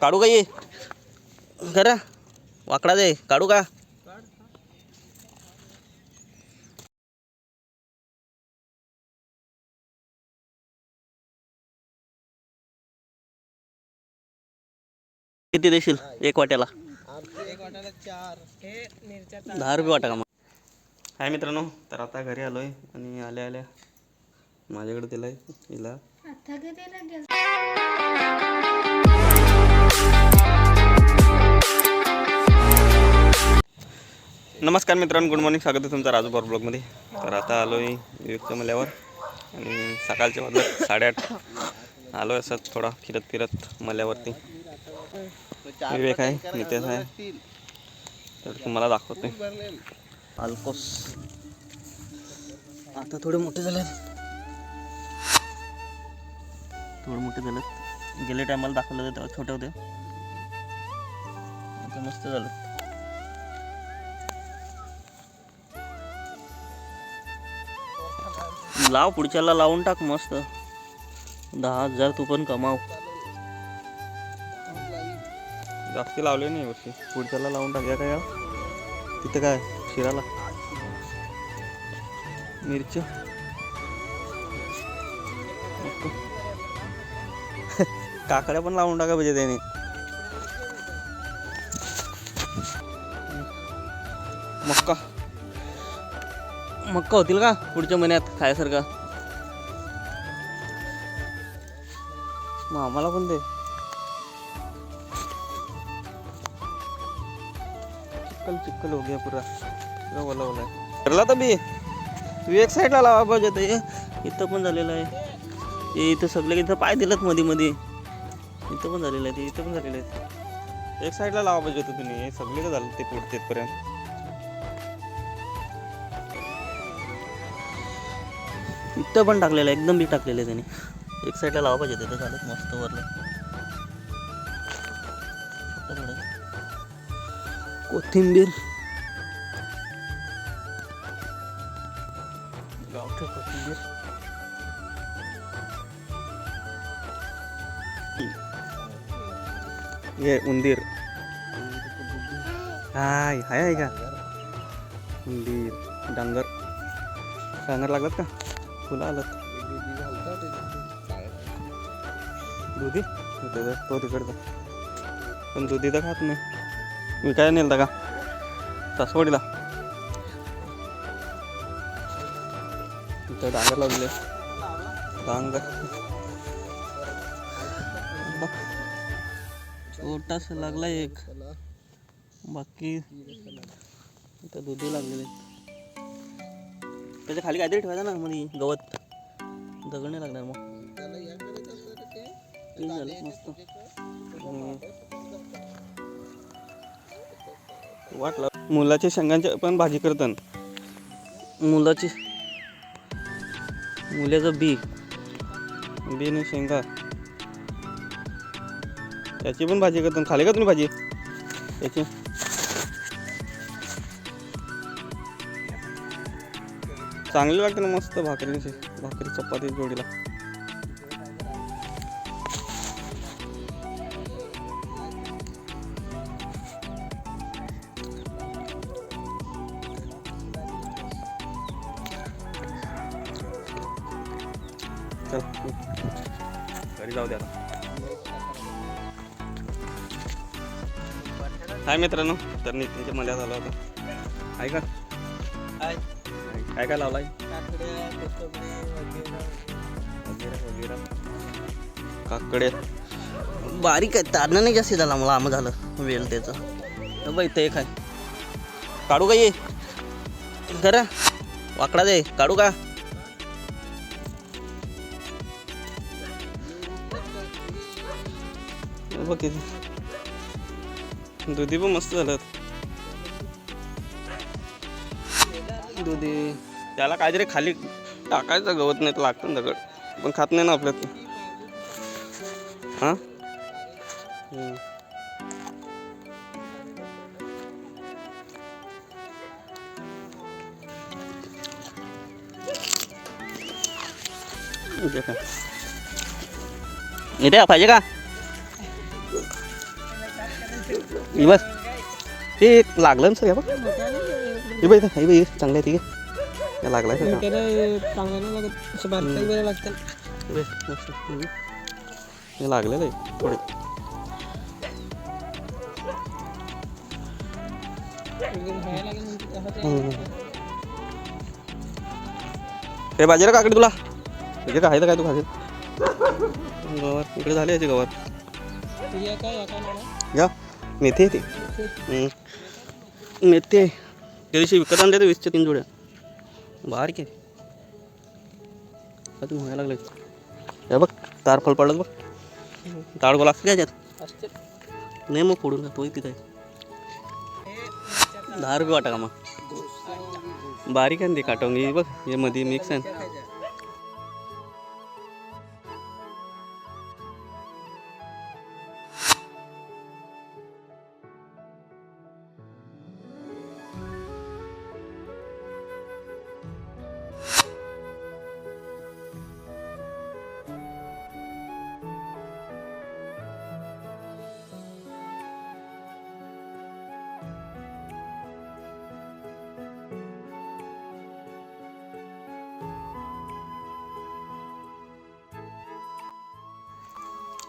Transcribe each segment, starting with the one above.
काढू का ये? खरा वाकडा दे. काढू का? किती देशील? एक वाट्याला. दहा रुपये वाटा का मग? हाय मित्रांनो तर आता घरी आलोय आणि आल्या आल्या माझ्याकडे दिलाय हिला. आता नमस्कार मित्रांनो गुड मॉर्निंग स्वागत आहे तुमचं राजू पॉवर ब्लॉगमध्ये तर आता आलो आहे विवेकच्या मल्यावर आणि सकाळच्या वाजत साडेआठ. आलो आहे असंच थोडा फिरत फिरत मल्यावरती. विवेक आहे नितेश आहे. तर तुम्हाला दाखवते अल्कोस आता थोडे मोठे झाले थोडे मोठे झालेत. गेले टायमाला दाखवलं होतं तेव्हा छोटे होते. आता मस्त झालं. लाव पुढच्याला लावून टाक मस्त. दहा हजार तू पण कमाव. जास्त लावले नाही वर्षी पुढच्याला लावून टाक. या काय तिथं काय? शिराला. मिरची. काकड्या पण लावून टाका पाहिजे त्याने. मक्का. मक्का होतील का पुढच्या महिन्यात खायसारखं? मग आम्हाला पण दे. चिक्कल चिक्कल हो गया पुरा. पुरा ओला ओला ठरला तर बी. तू एक साईडला लावा पाहिजे ते इथं पण झालेलं आहे. हे इथं सगळे इथं पाय दिलं मध्ये मध्ये इथं पण झालेलं आहे ते इथं पण झालेलं आहे. एक साईडला लावा पाहिजे होतं तुम्ही. हे सगळे झालं ते पुढे तिथपर्यंत? इथं पण टाकलेलं आहे एकदम बी टाकलेलं आहे त्याने. एक साईडला लावा पाहिजे तिथं झालं मस्त वरलं. कोथिंबीर. गावठी कोथिंबीर. हे उंदीर. हाय हाय आहे का? उंदीर डांगर. डांगर लागलात का? फुलं आलं दुधी? जा, तो तिकडचा पण दुधी तर खात नाही. मी काय नेलता का? सासवडीला. इथं डांगर लागले डांगर. छोटासा लागला एक. बाकी इथं दुधी लागलेले त्याच्याखाली काहीतरी ठेवायचं ना मध्ये गवत. दगड नाही लागणार मग. ते झालं मस्त. वाटला मुलाच्या शेंगांच्या पण भाजी करतात मुलाची. मुल्याचं बी. बी शेंगा. त्याची पण भाजी करतो. खाली का तुम्ही भाजी? त्याची चांगली लागते ना मस्त भाकरीची. भाकरी चपाती जोडीला. चल. घरी जाऊ द्या हाय मित्रांनो तर नितीनच्या मल्यात आला होता आहे का? काय काय लावलाय? वगैरे. वगैरे काकडे. बारीक आहे तारणं नाही जास्त झाला मला आम झालं वेल त्याचं बाई ते काय काढू का ये? करा वाकडा दे काढू का? बघ किती दुधी पण मस्त झालं. दुधी. त्याला काहीतरी खाली टाकायचं गवत नाही तर लागतं दगड. पण खात नाही ना आपल्यात हां. इथे? पाहिजे का? ही बस ते लागलं ना सर हे बघ हे बघ हे बघ चांगलं आहे ठीक आहे लागलं हे लागलेलं आहे थोडे. हे भाजी रे काकडी तुला तुझे काय काय तू खाशील गवार इकडे झाली याची गवार ते या काय या काय नाव या मेथी आहे ती मेथी। आहे त्या दिवशी विकत आणले ते वीसच्या तीन जोड्या बारीक आहे आता व्हायला लागले हे बघ तार फल पडलं बघ ताडगोल असतं काय याच्यात नाही मग फोडून तो तिथे आहे. दहा रुपये वाटा का मग बारीक आहे ना ते काटवंगी बघ हे मध्ये मिक्स आहे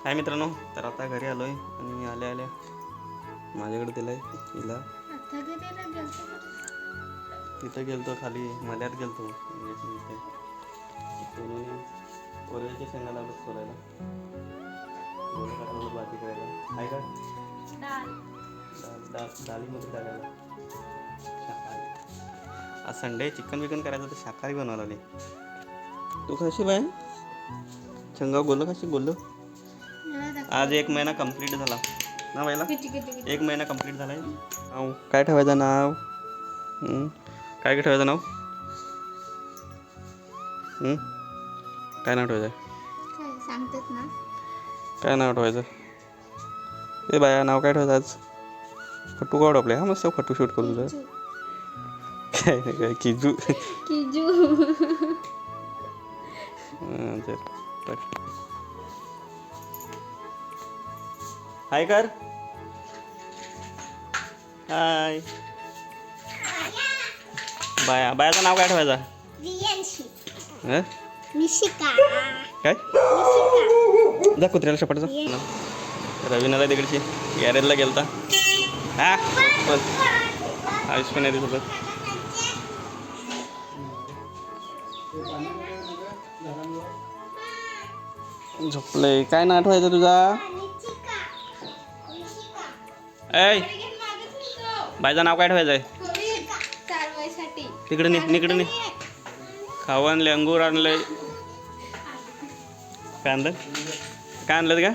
हाय मित्रांनो तर आता घरी आलो आहे आणि आल्या आल्या माझ्याकडे आहे हिला? तिथं गेलतो खाली मल्यात गेलतो. इथे सोनूने कोरेच्या शेंगा लावलं सोलायला. गोळा करायला आहे का? टाकायला. शाकाहारी. आज संडे चिकन बिकन करायचं तर शाकाहारी बनवायला लागली. तू कशी बाय कशी गोल्लं मला दाखव. आज एक महिना कंप्लीट झाला. ना बाईला? एक महिना कंप्लीट झालाय. नाव काय ठेवायचं नाव? काय काय ठेवायचं नाव? हं? काय नाव ठेवायचं? काय सांगतात ना. काय नाव ठेवायचं? ए बाया नाव काय ठेवायचं आज? फटू काढू आपले. हा मस्त फटू शूट करू तुझं काय नाही काय किजू. किजू. हाय कर. हाय. बाया बायाचं नाव काय ठेवायचं? काय? जा कुत्र्याला शपट जा. रवीनाला तिकडची. गॅरेजला गेलता. हा? आयुष पण आहे सोबत. झोपलंय. काय नाव ठेवायचं तुझा? ऐ. बायचं नाव काय ठेवायचं आहे तिकडे नाही निकडे नि. खाऊ आणले अंगूर आणलंय. काय आणलं काय आणलं का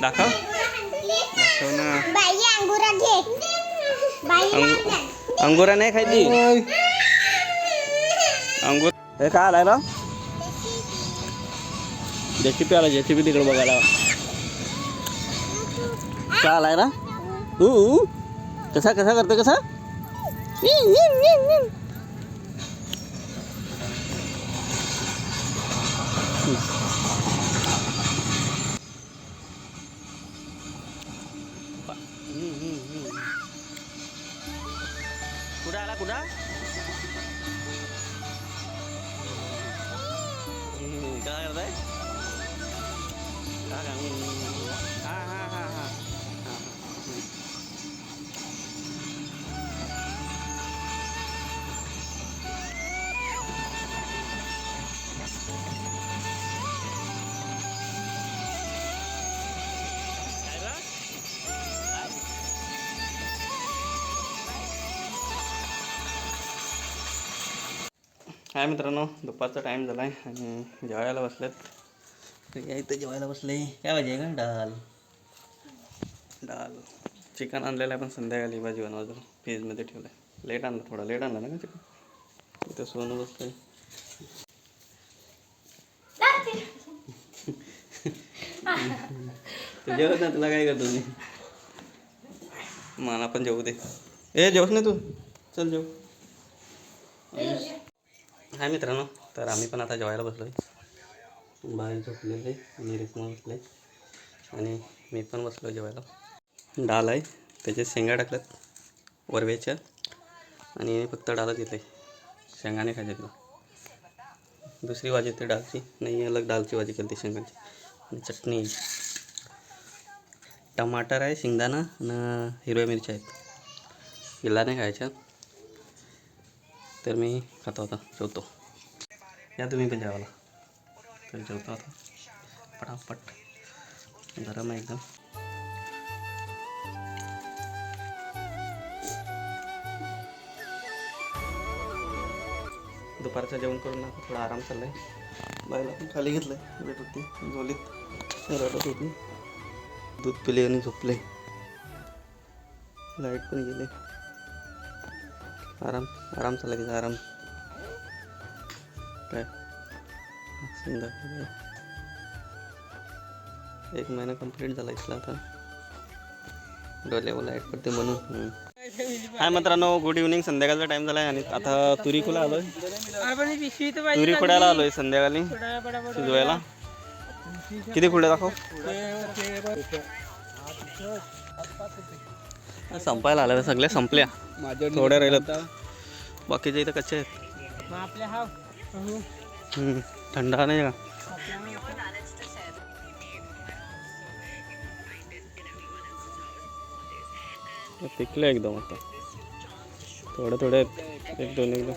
दाखव. दाखव ना. अंगुरा अंगुरा नाही खायची? अंगूर हे काय आलाय ना जेसीपी आला जेसीपी तिकडे बघायला. कसा आलाय ना? ऊ कसा कसा करतो कसा? कुठं आला कुठं? काय करताय? काय मित्रांनो दुपारचा टाईम झाला आहे आणि जेवायला बसलेत. इथं जेवायला बसले. काय भाजी आहे का डाल. डाल. चिकन आणलेलं आहे पण संध्याकाळी भाजी बनवायचं. फ्रीजमध्ये ठेवलं आहे लेट आणलं थोडं. लेट आणलं ना का चिकन? इथं सोनं बसतंय. तू जेवत ना तुला काय करतो मी? मला पण जेवू दे. ए जेवत नाही तू? चल जेव. हाय मित्रांनो तर आम्ही पण आता जेवायला बसलो आहे बाहेर झोपलेले आणि रेसमा बसले आणि मी पण बसलो जेवायला. डाळ आहे त्याच्यात शेंगा टाकल्यात वरव्याच्या आणि फक्त डाळच येते शेंगाने खायचे दुसरी भाजी येते डाळची नाही अलग डाळची भाजी केली शेंगाची. आणि चटणी. आहे. टमाटर आहे शेंगदाणा आणि हिरव्या मिरच्या आहेत. हिला नाही खायच्या. तर मी खातो आता जेवतो. या तुम्ही पण जेवायला तर जेवतो आता. पटापट गरम आहे एकदम. दुपारचं जेवण करून आता थोडा आराम चालला आहे बायला पण खाली घेतलं आहे भेट होती झोलीत. रडत होती. दूध पिले आणि झोपले. लाइट पण गेले. आराम आराम चालला तिचा आराम। काय सुंदर एक महिना कंप्लीट झाला इथला आता। डोल्यावर लाइट पडते म्हणून। हाय मित्रांनो गुड इव्हनिंग संध्याकाळचा टाइम झाला आहे आणि आता तुरीकुला आलोय? तुरी खुड्याला आलोय संध्याकाळी? शिजवायला? किती खुड्या दाखव? संपायला आल्या सगळ्या संपल्या थोड्या राहिल्यात बाकीच्या इथं कच्चे आहेत? हा. थंड नाही का? पिकले एकदम आता. थोडे थोडे आहेत. एक दोन एकदम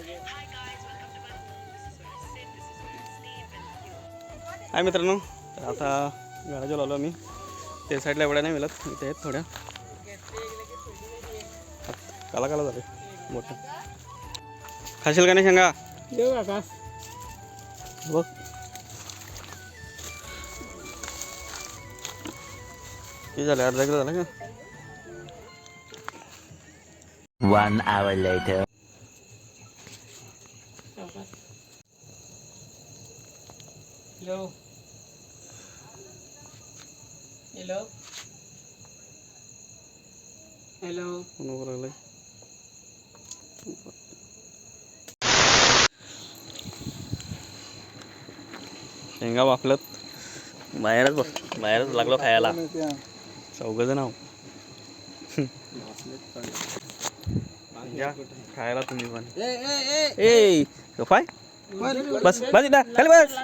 हाय मित्रांनो तर आता घराजवळ आलो आम्ही. त्या साईडला एवढ्या नाही मिळत. इथे आहेत थोड्या. काला काला झाले मोठं खाशील का नाही शेंगा देऊ काका बघ किती झाले अर्धा किलो झाला का One hour later. Hello hello hello कोण उभं राहिलंय शेंगा वापलत बाहेरच बस बाहेरच लागलो खायला. चौघ जण आहो या खायला तुम्ही पण. ए पाय बस बस इथं खाली बस.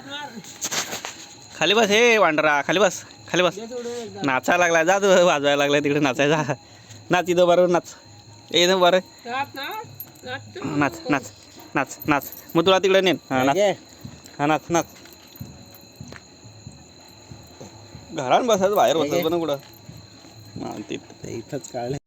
खाली बस हे वांडरा खाली बस खाली बस. नाचायला लागलाय जा तू वाजवायला लागलाय तिकडे नाचायचा नाच इथं बरोबर नाच. ए बरं. नाच नाच. नाच नाच. मग तुला तिकडे नेन. हा नाच. हा नाच नाच. घरात बसायचं बाहेर बसायचं ना कुठं? इथंच काढले